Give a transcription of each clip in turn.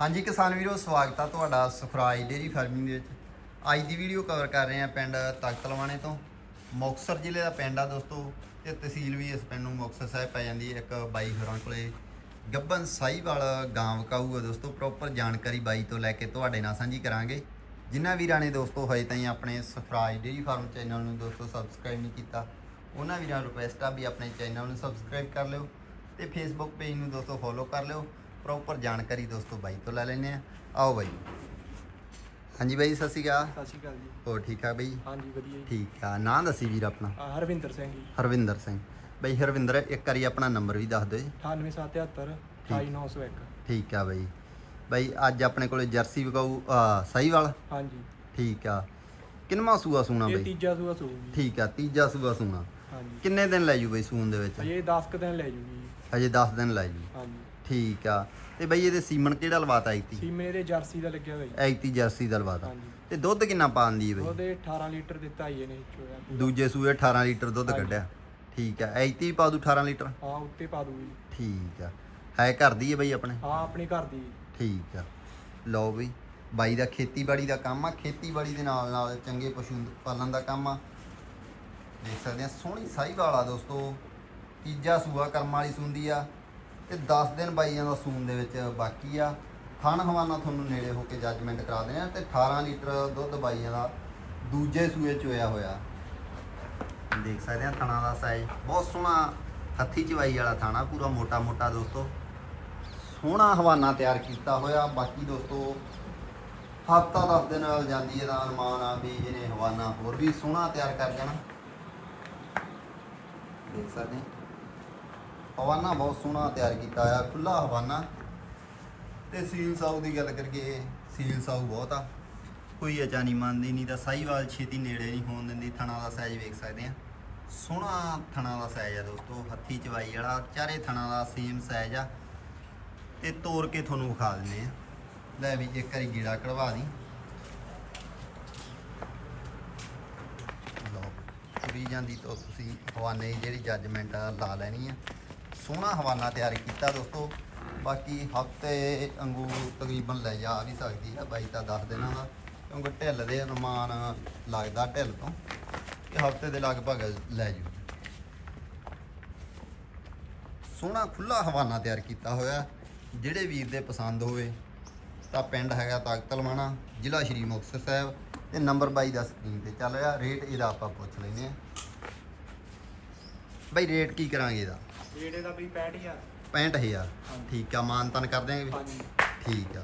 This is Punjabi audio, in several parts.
ਹਾਂਜੀ ਕਿਸਾਨ ਵੀਰੋ, ਸਵਾਗਤ ਆ ਤੁਹਾਡਾ ਸੁਖਰਾਜ ਡੇਰੀ ਫਾਰਮਿੰਗ ਦੇ ਵਿੱਚ। ਅੱਜ ਦੀ ਵੀਡੀਓ ਕਵਰ ਕਰ ਰਹੇ ਆ ਪਿੰਡ ਤਖ਼ਤਲਵਾਣੇ ਤੋਂ। ਮੁਕਤਸਰ ਜ਼ਿਲ੍ਹੇ ਦਾ ਪਿੰਡ ਆ ਦੋਸਤੋ, ਤੇ ਤਹਿਸੀਲ ਵੀ ਇਸ ਪਿੰਡ ਨੂੰ ਮੁਕਤਸਰ ਸਾਹਿਬ ਪੈ ਜਾਂਦੀ ਹੈ, ਇੱਕ ਬਾਈ ਹੋਰਾਂ ਕੋਲੇ। ਗੱਬਨ ਸਾਹੀਵਾਲ ਗਾਂ ਵਕਾਊ ਆ ਦੋਸਤੋ ਪ੍ਰੋਪਰ ਜਾਣਕਾਰੀ ਬਾਈ ਤੋਂ ਲੈ ਕੇ ਤੁਹਾਡੇ ਨਾਲ ਸਾਂਝੀ ਕਰਾਂਗੇ। ਜਿਨ੍ਹਾਂ ਵੀਰਾਂ ਨੇ ਦੋਸਤੋ ਹਜੇ ਤਾਈਂ ਆਪਣੇ ਸੁਖਰਾਜ ਡੇਰੀ ਫਾਰਮ ਚੈਨਲ ਨੂੰ ਦੋਸਤੋ ਸਬਸਕ੍ਰਾਈਬ ਨਹੀਂ ਕੀਤਾ, ਉਹਨਾਂ ਵੀਰਾਂ ਨੂੰ ਰਿਕੁਐਸਟ ਆ ਵੀ ਆਪਣੇ ਚੈਨਲ ਨੂੰ ਸਬਸਕ੍ਰਾਈਬ ਕਰ ਲਿਓ, ਤੇ ਫੇਸਬੁੱਕ ਪੇਜ ਨੂੰ ਦੋਸਤੋ ਫੋਲੋ ਕਰ ਲਿਓ। ਪ੍ਰੋਪਰ ਜਾਣਕਾਰੀ ਦੋਸਤੋ ਬਾਈ ਤੋਂ ਲੈ ਲੈਨੇ ਆ। ਆਓ ਬਾਈ। ਹਾਂਜੀ ਬਾਈ ਸਤਿ ਸ਼੍ਰੀ ਅਕਾਲ। ਸਤਿ ਸ਼੍ਰੀ ਅਕਾਲ ਜੀ। ਹੋਰ ਠੀਕ ਆ ਬਾਈ? ਹਾਂਜੀ ਵਧੀਆ ਜੀ। ਠੀਕ ਆ। ਨਾਂ ਦੱਸੀ ਵੀਰ ਆਪਣਾ? ਹਰਵਿੰਦਰ ਸਿੰਘ ਜੀ। ਹਰਵਿੰਦਰ ਸਿੰਘ। ਬਾਈ ਹਰਵਿੰਦਰ ਇੱਕ ਵਾਰੀ ਆਪਣਾ ਨੰਬਰ ਵੀ ਦੱਸ ਦਿਓ ਜੀ। 98773 28901 ਠੀਕ। ਆ ਬਾਈ। ਬਾਈ ਅੱਜ ਆਪਣੇ ਕੋਲੇ ਜਰਸੀ ਵਿਕਾਊ ਆ ਸਾਹੀਵਾਲ? ਹਾਂਜੀ। ਠੀਕ ਆ। ਕਿੰਨਵਾਂ ਸੂਆ ਸੂਣਾ ਇਹ ਬਾਈ? ਤੀਜਾ ਸੂਆ ਸੂ ਜੀ। ਠੀਕ ਆ ਤੀਜਾ ਸੂਆ ਸੂਣਾ। ਹਾਂਜੀ। ਕਿੰਨੇ ਦਿਨ ਲੈ ਜੂ ਬਾਈ ਸੂਣ ਦੇ ਵਿੱਚ? ਅਜੇ 10 ਕੁ ਦਿਨ ਲੈ ਜੂਗੀ ਜੀ। ਹਜੇ 10 ਦਿਨ ਲੈ ਜੂ। ਠੀਕ ਆ। ਤੇ ਬਾਈ ਇਹਦੇ ਸੀਮਨ ਕਿਹੜਾ ਲਵਾਤਾ ਐਤੀ ਸੀਮੇ ਇਹਦੇ ਜਰਸੀ ਦਾ ਲੱਗਿਆ ਹੋਇਆ ਜੀ ਐਤੀ ਜਰਸੀ ਦਾ ਲਵਾਤਾ। ਹਾਂਜੀ। ਤੇ ਦੁੱਧ ਕਿੰਨਾ ਪਾਉਂਦੀ ਹੈ ਬਾਈ? ਉਹਦੇ 18 ਲੀਟਰ ਦਿੱਤਾ ਹੀ ਇਹਨੇ ਚੋਇਆ ਦੂਜੇ ਸੂਏ 18 ਲੀਟਰ ਦੁੱਧ ਹਾਂਜੀ। ਕੱਢਿਆ। ਠੀਕ ਆ। ਐਤੀ ਵੀ ਪਾ ਦੂ 18 ਲੀਟਰ? ਹਾਂ ਉੱਤੇ ਪਾ ਦੂਗੀ ਠੀਕ ਆ। ਹੈ ਘਰ ਦੀ ਹੈ ਬਾਈ ਆਪਣੇ? ਹਾਂ ਆਪਣੀ ਘਰ ਦੀ ਠੀਕ ਆ। ਲਓ ਬਈ ਬਾਈ ਦਾ ਖੇਤੀਬਾੜੀ ਦਾ ਕੰਮ ਆ। ਖੇਤੀਬਾੜੀ ਦੇ ਨਾਲ ਨਾਲ ਚੰਗੇ ਪਸ਼ੂ ਪਾਲਣ ਦਾ ਕੰਮ ਆ। ਦੇਖ ਸਕਦੇ ਆ ਸੋਹਣੀ ਸਾਹੀਵਾਲ ਆ ਦੋਸਤੋ। ਤੀਜਾ ਸੂਆ ਕਰਮ ਵਾਲੀ ਸੁੰਦੀ ਆ। ਤੇ 10 ਦਿਨ ਬਾਈਆਂ ਦਾ ਸੂਨ ਦੇ ਵਿੱਚ ਬਾਕੀ ਆ। ਥਣ ਹਵਾਨਾ ਤੁਹਾਨੂੰ ਨੇੜੇ ਹੋ ਕੇ ਜੱਜਮੈਂਟ ਕਰਾ ਦੇਣਾ ਤੇ 18 ਲੀਟਰ ਦੁੱਧ ਬਾਈਆਂ ਦਾ ਦੂਜੇ ਸੂਏ ਚੋਇਆ ਹੋਇਆ ਦੇਖ ਸਕਦੇ ਆ ਥਣਾ ਦਾ ਸਾਈਜ਼ ਬਹੁਤ ਸੋਹਣਾ ਹੱਥੀ ਚਵਾਈ ਵਾਲਾ ਥਾਣਾ, ਪੂਰਾ ਮੋਟਾ ਮੋਟਾ ਦੋਸਤੋ। ਸੋਹਣਾ ਹਵਾਨਾ ਤਿਆਰ ਕੀਤਾ ਹੋਇਆ। ਬਾਕੀ ਦੋਸਤੋ, ਹਫਤਾ ਦਸ ਦਿਨ ਨਾਲ ਜਾਂਦੀ ਹੈ ਤਾਂ ਅਨੁਮਾਨ ਆ ਵੀ ਇਹਨੇ ਹਵਾਨਾ ਹੋਰ ਵੀ ਸੋਹਣਾ ਤਿਆਰ ਕਰ ਜਾਣਾ ਦੇਖ ਸਕਦੇ ਹਾਂ। ਹਵਾਨਾ ਬਹੁਤ ਸੋਹਣਾ ਤਿਆਰ ਕੀਤਾ ਆ ਖੁੱਲਾ ਹਵਾਨਾ। ਤੇ ਸੀਲ ਸਾਊ ਦੀ ਗੱਲ ਕਰੀਏ ਸੀਲ ਸਾਊ ਬਹੁਤ ਆ। ਕੋਈ ਅਜਾ ਨਹੀਂ ਮੰਨਦੀ, ਨਹੀਂ ਤਾਂ ਸਾਈਵਾਲ ਛੇਤੀ ਨੇੜੇ ਨਹੀਂ ਹੋਣ ਦਿੰਦੀ, ਥਣਾ ਦਾ ਸਾਈਜ਼ ਵੇਖ ਸਕਦੇ ਆ ਸੋਹਣਾ ਥਣਾ ਦਾ ਸਾਈਜ਼ ਆ ਦੋਸਤੋ, ਹੱਥੀ ਚਵਾਈ ਵਾਲਾ, ਚਾਰੇ ਥਣਾ ਦਾ ਸੇਮ ਸਾਈਜ਼ ਆ। ਤੇ ਤੋੜ ਕੇ ਤੁਹਾਨੂੰ ਵਿਖਾ ਦਿੰਦੇ ਆ ਲੈ ਵੀ, ਇੱਕ ਵਾਰੀ ਗੀੜਾ ਕਢਵਾ ਦੀ। ਲਓ, ਤੁਰੀ ਜਾਂਦੀ ਤਾਂ ਤੁਸੀਂ ਹਵਾਨੇ ਜਿਹੜੀ ਜੱਜਮੈਂਟ ਆ, ਲਾ ਲੈਣੀ ਆ। ਸੋਹਣਾ ਹਵਾਨਾ ਤਿਆਰ ਕੀਤਾ ਦੋਸਤੋ। ਬਾਕੀ ਹਫ਼ਤੇ ਅੰਗੂਰ ਤਕਰੀਬਨ ਲੈ ਜਾ ਵੀ ਸਕਦੀ ਆ, ਬਾਈ ਤਾਂ ਦੱਸ ਦਿਨਾਂ ਦਾ ਕਿਉਂਕਿ ਢਿੱਲ ਦੇ ਅਨੁਮਾਨ ਲੱਗਦਾ ਢਿੱਲ ਤੋਂ। ਇਹ ਹਫ਼ਤੇ ਦੇ ਲਗਭਗ ਲੈ ਜੂ। ਸੋਹਣਾ ਖੁੱਲਾ ਹਵਾਨਾ ਤਿਆਰ ਕੀਤਾ ਹੋਇਆ। ਜਿਹੜੇ ਵੀਰ ਦੇ ਪਸੰਦ ਹੋਵੇ, ਤਾਂ ਪਿੰਡ ਹੈਗਾ ਤਾਕਤਲਵਾਣਾ ਜ਼ਿਲ੍ਹਾ ਸ਼੍ਰੀ ਮੁਕਤਸਰ ਸਾਹਿਬ ਤੇ ਨੰਬਰ 22 ਦਾ ਸਕਰੀਨ ਤੇ ਚੱਲ ਰਿਹਾ। ਰੇਟ ਇਹਦਾ ਆਪਾਂ ਪੁੱਛ ਲੈਨੇ ਆ ਬਈ, ਰੇਟ ਕੀ ਕਰਾਂਗੇ ਇਹਦਾ? ਜਿਹੜੇ ਦਾ ਵੀ 65000 65000 ਠੀਕ ਆ ਮਾਨਤਨ ਕਰ ਦਿਆਂਗੇ ਹਾਂਜੀ। ਠੀਕ ਆ।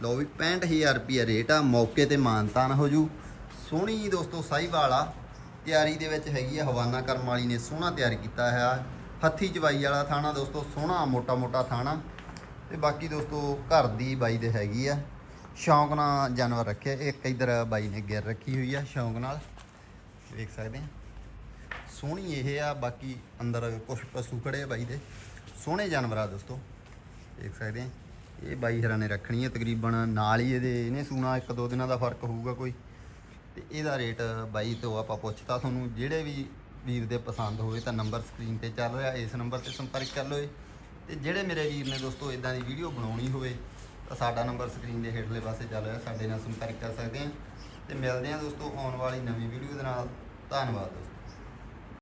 ਲਓ ਵੀ 65000 ਰੁਪਿਆ ਰੇਟ ਆ ਮੌਕੇ ਤੇ ਮਾਨਤਾਨ ਹੋ ਜੂ। ਸੋਹਣੀ ਦੋਸਤੋ ਸਾਹੀਵਾਲ ਆ। ਤਿਆਰੀ ਦੇ ਵਿੱਚ ਹੈਗੀ ਆ ਹਵਾਨਾ ਕਰਮ ਵਾਲੀ ਨੇ ਸੋਹਣਾ ਤਿਆਰ ਕੀਤਾ ਹੈ ਹੱਥੀ ਚਵਾਈ ਵਾਲਾ ਥਾਣਾ ਦੋਸਤੋ ਸੋਹਣਾ ਮੋਟਾ ਮੋਟਾ ਥਾਣਾ। ਤੇ ਬਾਕੀ ਦੋਸਤੋ ਘਰ ਦੀ ਬਾਈ ਦੇ ਹੈਗੀ ਆ। ਸ਼ੌਂਕ ਨਾਲ ਜਾਨਵਰ ਰੱਖੇ ਇੱਕ ਇਧਰ ਬਾਈ ਨੇ ਗਿਰ ਰੱਖੀ ਹੋਈ ਆ ਸ਼ੌਂਕ ਨਾਲ। ਵੇਖ ਸਕਦੇ ਆ। ਸੋਹਣੀ ਇਹ ਆ, ਬਾਕੀ ਅੰਦਰ ਕੁਝ ਪਸ਼ੂ ਖੜੇ ਆ ਬਾਈ ਦੇ। ਸੋਹਣੇ ਜਾਨਵਰ ਆ ਦੋਸਤੋ। ਦੇਖ ਸਕਦੇ ਆ। ਇਹ ਬਾਈ ਹਰਾਂ ਨੇ ਰੱਖਣੀ ਹੈ ਤਕਰੀਬਨ ਨਾਲ ਹੀ ਇਹਦੇ ਇਹਨੇ ਸੂਣਾ, ਇੱਕ ਦੋ ਦਿਨਾਂ ਦਾ ਫ਼ਰਕ ਹੋਊਗਾ ਕੋਈ। ਤੇ ਇਹਦਾ ਰੇਟ ਬਾਈ ਤੋਂ ਆਪਾਂ ਪੁੱਛਤਾ ਤੁਹਾਨੂੰ, ਜਿਹੜੇ ਵੀ ਵੀਰ ਦੇ ਪਸੰਦ ਹੋਵੇ ਤਾਂ ਨੰਬਰ ਸਕਰੀਨ ਤੇ ਚੱਲ ਰਿਹਾ, ਇਸ ਨੰਬਰ ਤੇ ਸੰਪਰਕ ਕਰ ਲਓ ਤੇ ਜਿਹੜੇ ਮੇਰੇ ਵੀਰ ਨੇ ਦੋਸਤੋ ਇਦਾਂ ਦੀ ਵੀਡੀਓ ਬਣਾਉਣੀ ਹੋਵੇ, ਤਾਂ ਸਾਡਾ ਨੰਬਰ ਸਕਰੀਨ ਦੇ ਹੇਠਲੇ ਪਾਸੇ ਚੱਲ ਰਿਹਾ, ਸਾਡੇ ਨਾਲ ਸੰਪਰਕ ਕਰ ਸਕਦੇ ਆ। ਤੇ ਮਿਲਦੇ ਆ ਦੋਸਤੋ ਆਉਣ ਵਾਲੀ ਨਵੀਂ ਵੀਡੀਓ ਦੇ ਨਾਲ। ਧੰਨਵਾਦ ਦੋਸਤੋ।